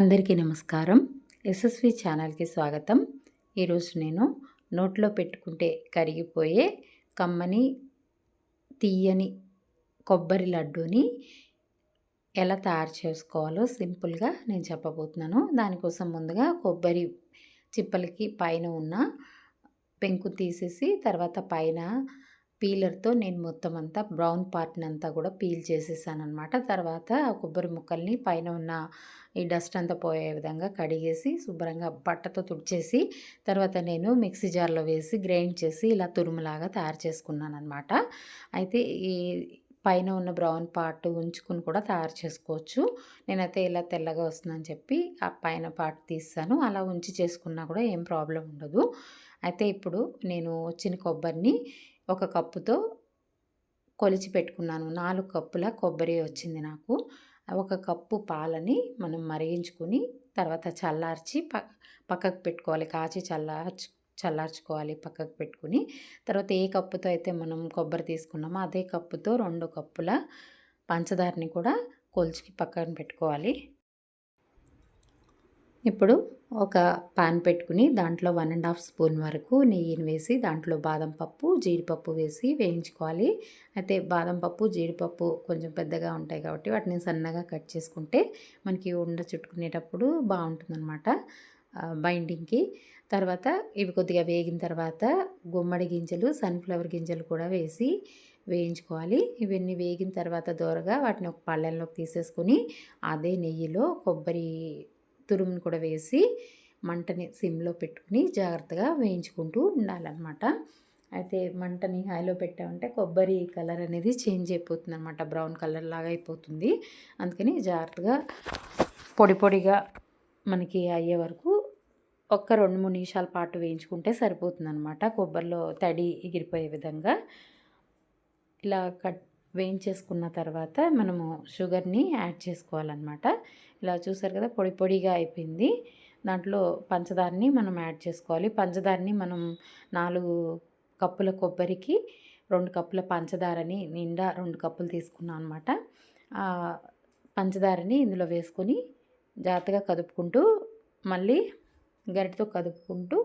అందరికీ నమస్కారం. ఎస్ఎస్వి ఛానల్కి స్వాగతం. ఈరోజు నేను నోట్లో పెట్టుకుంటే కరిగిపోయే కమ్మని తీయని కొబ్బరి లడ్డూని ఎలా తయారు చేసుకోవాలో సింపుల్గా నేను చెప్పబోతున్నాను. దానికోసం ముందుగా కొబ్బరి చిప్పలకి పైన ఉన్న పెంకు తీసేసి తర్వాత పైన పీలర్తో నేను మొత్తం అంతా బ్రౌన్ పార్ట్ని అంతా కూడా పీల్ చేసేసాను అనమాట తర్వాత కొబ్బరి ముక్కల్ని పైన ఉన్న ఈ డస్ట్ అంతా పోయే విధంగా కడిగేసి శుభ్రంగా బట్టతో తుడిచేసి తర్వాత నేను మిక్సీ జార్లో వేసి గ్రైండ్ చేసి ఇలా తురుములాగా తయారు చేసుకున్నాను అనమాట అయితే ఈ పైన ఉన్న బ్రౌన్ పార్ట్ ఉంచుకుని కూడా తయారు చేసుకోవచ్చు. నేనైతే ఇలా తెల్లగా వస్తుందని చెప్పి ఆ పైన పార్ట్ తీస్తాను. అలా ఉంచి చేసుకున్నా కూడా ఏం ప్రాబ్లం ఉండదు. అయితే ఇప్పుడు నేను వచ్చిన కొబ్బరిని ఒక కప్పుతో కొలిచి పెట్టుకున్నాను. నాలుగు కప్పుల కొబ్బరి వచ్చింది నాకు. ఒక కప్పు పాలని మనం మరిగించుకుని తర్వాత చల్లార్చి ప పక్కకు పెట్టుకోవాలి. కాచి చల్లార్చు చల్లార్చుకోవాలి పక్కకు పెట్టుకుని. తర్వాత ఏ కప్పుతో అయితే మనం కొబ్బరి తీసుకున్నామో అదే కప్పుతో రెండు కప్పుల పంచదారని కూడా కొలిచి పక్కన పెట్టుకోవాలి. ఇప్పుడు ఒక పాన్ పెట్టుకుని దాంట్లో వన్ అండ్ హాఫ్ స్పూన్ వరకు నెయ్యిని వేసి దాంట్లో బాదం పప్పు జీడిపప్పు వేసి వేయించుకోవాలి. అయితే బాదం పప్పు జీడిపప్పు కొంచెం పెద్దగా ఉంటాయి కాబట్టి వాటిని సన్నగా కట్ చేసుకుంటే మనకి ఉండ చుట్టుకునేటప్పుడు బాగుంటుందన్నమాట బైండింగ్కి తర్వాత ఇవి కొద్దిగా వేగిన తర్వాత గుమ్మడి గింజలు సన్ఫ్లవర్ గింజలు కూడా వేసి వేయించుకోవాలి. ఇవన్నీ వేగిన తర్వాత దూరగా వాటిని ఒక పళ్ళెంలోకి తీసేసుకొని అదే నెయ్యిలో కొబ్బరి తురుమును కూడా వేసి మంటని సిమ్లో పెట్టుకుని జాగ్రత్తగా వేయించుకుంటూ ఉండాలన్నమాట. అయితే మంటని హైలో పెట్టామంటే కొబ్బరి కలర్ అనేది చేంజ్ అయిపోతుంది అనమాట బ్రౌన్ కలర్ లాగా అయిపోతుంది. అందుకని జాగ్రత్తగా పొడి పొడిగా మనకి అయ్యే వరకు ఒక్క రెండు మూడు నిమిషాల పాటు వేయించుకుంటే సరిపోతుంది అనమాట కొబ్బరిలో తడి ఎగిరిపోయే విధంగా ఇలా కట్ వేయించేసుకున్న తర్వాత మనము షుగర్ని యాడ్ చేసుకోవాలన్నమాట. ఇలా చూసారు కదా పొడి పొడిగా అయిపోయింది. దాంట్లో పంచదారని మనం యాడ్ చేసుకోవాలి. పంచదారని మనం నాలుగు కప్పుల కొబ్బరికి రెండు కప్పుల పంచదారని నిండా రెండు కప్పులు తీసుకున్నాం అనమాట పంచదారని ఇందులో వేసుకొని జాగ్రత్తగా కదుపుకుంటూ మళ్ళీ గరిటతో కదుపుకుంటూ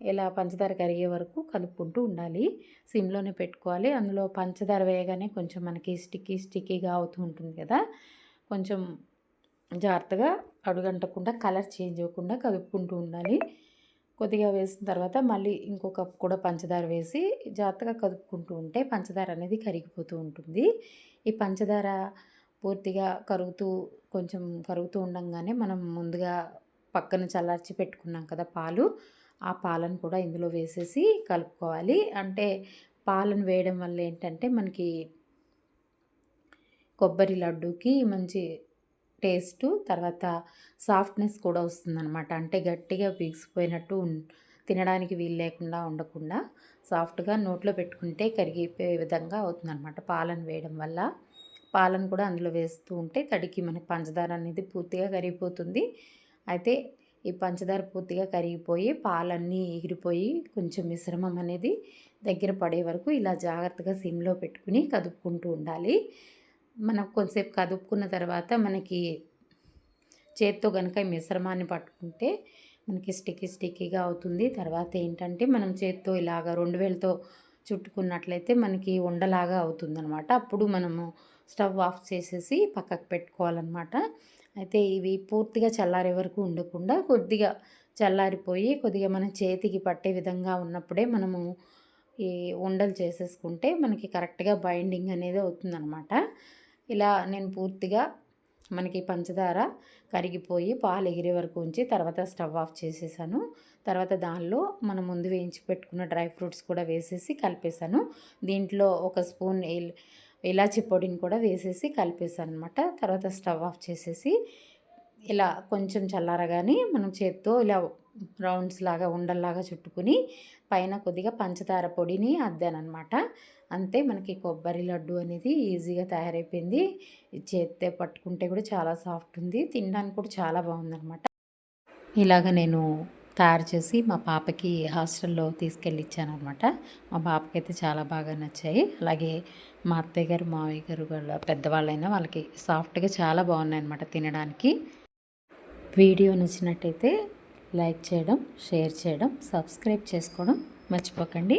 ఇలా పంచదార కరిగే వరకు కలుపుకుంటూ ఉండాలి. సిమ్లోనే పెట్టుకోవాలి. అందులో పంచదార వేయగానే కొంచెం మనకి స్టిక్కీ స్టిక్కీగా అవుతూ ఉంటుంది కదా కొంచెం జాగ్రత్తగా అడుగంటకుండా కలర్ చేంజ్ అవ్వకుండా కలుపుకుంటూ ఉండాలి. కొద్దిగా వేసిన తర్వాత మళ్ళీ ఇంకో కప్ కూడా పంచదార వేసి జాగ్రత్తగా కదుపుకుంటూ ఉంటే పంచదార అనేది కరిగిపోతూ ఉంటుంది. ఈ పంచదార పూర్తిగా కరుగుతూ కొంచెం కరుగుతూ ఉండంగానే మనం ముందుగా పక్కన చల్లార్చి పెట్టుకున్నాం కదా పాలు ఆ పాలను కూడా ఇందులో వేసేసి కలుపుకోవాలి. అంటే పాలను వేయడం వల్ల ఏంటంటే మనకి కొబ్బరి లడ్డూకి మంచి టేస్ట్ తర్వాత సాఫ్ట్నెస్ కూడా వస్తుందన్నమాట. అంటే గట్టిగా పీగిసిపోయినట్టు తినడానికి వీలు లేకుండా ఉండకుండా సాఫ్ట్గా నోట్లో పెట్టుకుంటే కరిగిపోయే విధంగా అవుతుందన్నమాట పాలను వేయడం వల్ల. పాలను కూడా అందులో వేస్తూ ఉంటే తడికి మనకి పంచదార అనేది పూర్తిగా కరిగిపోతుంది. అయితే ఈ పంచదార పూర్తిగా కరిగిపోయి పాలన్నీ ఎగిరిపోయి కొంచెం మిశ్రమం అనేది దగ్గర పడే వరకు ఇలా జాగ్రత్తగా సిమ్లో పెట్టుకుని కదుపుకుంటూ ఉండాలి. మనం కొంతసేపు కదుపుకున్న తర్వాత మనకి చేత్తో కనుక ఈ మిశ్రమాన్ని పట్టుకుంటే మనకి స్టిక్కీ స్టిక్కీగా అవుతుంది. తర్వాత ఏంటంటే మనం చేత్తో ఇలాగ రెండు వేలతో చుట్టుకున్నట్లయితే మనకి ఉండలాగా అవుతుందనమాట అప్పుడు మనము స్టవ్ ఆఫ్ చేసేసి పక్కకు పెట్టుకోవాలన్నమాట. అయితే ఇవి పూర్తిగా చల్లారే వరకు ఉండకుండా కొద్దిగా చల్లారిపోయి కొద్దిగా మన చేతికి పట్టే విధంగా ఉన్నప్పుడే మనము ఈ ఉండలు చేసేసుకుంటే మనకి కరెక్ట్గా బైండింగ్ అనేది అవుతుందన్నమాట. ఇలా నేను పూర్తిగా మనకి పంచదార కరిగిపోయి పాలు ఎగిరే వరకు ఉంచి తర్వాత స్టవ్ ఆఫ్ చేసేసాను. తర్వాత దానిలో మనం ముందు వేయించి పెట్టుకున్న డ్రై ఫ్రూట్స్ కూడా వేసేసి కలిపేసాను దీంట్లో ఒక స్పూన్ ఇలాచి పొడిని కూడా వేసేసి కలిపేశాను అనమాట తర్వాత స్టవ్ ఆఫ్ చేసేసి ఇలా కొంచెం చల్లారగానే మనం చేత్తో ఇలా రౌండ్స్ లాగా ఉండల్లాగా చుట్టుకుని పైన కొద్దిగా పంచదార పొడిని అద్దానమాట అంతే మనకి కొబ్బరి లడ్డు అనేది ఈజీగా తయారైపోయింది. చేత్తే పట్టుకుంటే కూడా చాలా సాఫ్ట్ ఉంది. తినడానికి కూడా చాలా బాగుందనమాట ఇలాగ నేను తయారు చేసి మా పాపకి హాస్టల్లో తీసుకెళ్ళి ఇచ్చానమాట మా పాపకి అయితే చాలా బాగా నచ్చాయి. అలాగే మా అత్తయ్య గారు మావయ్య గారు వాళ్ళ పెద్దవాళ్ళైనా వాళ్ళకి సాఫ్ట్గా చాలా బాగున్నాయి అనమాట తినడానికి. వీడియో నచ్చినట్టయితే లైక్ చేయడం షేర్ చేయడం సబ్స్క్రైబ్ చేసుకోవడం మర్చిపోకండి.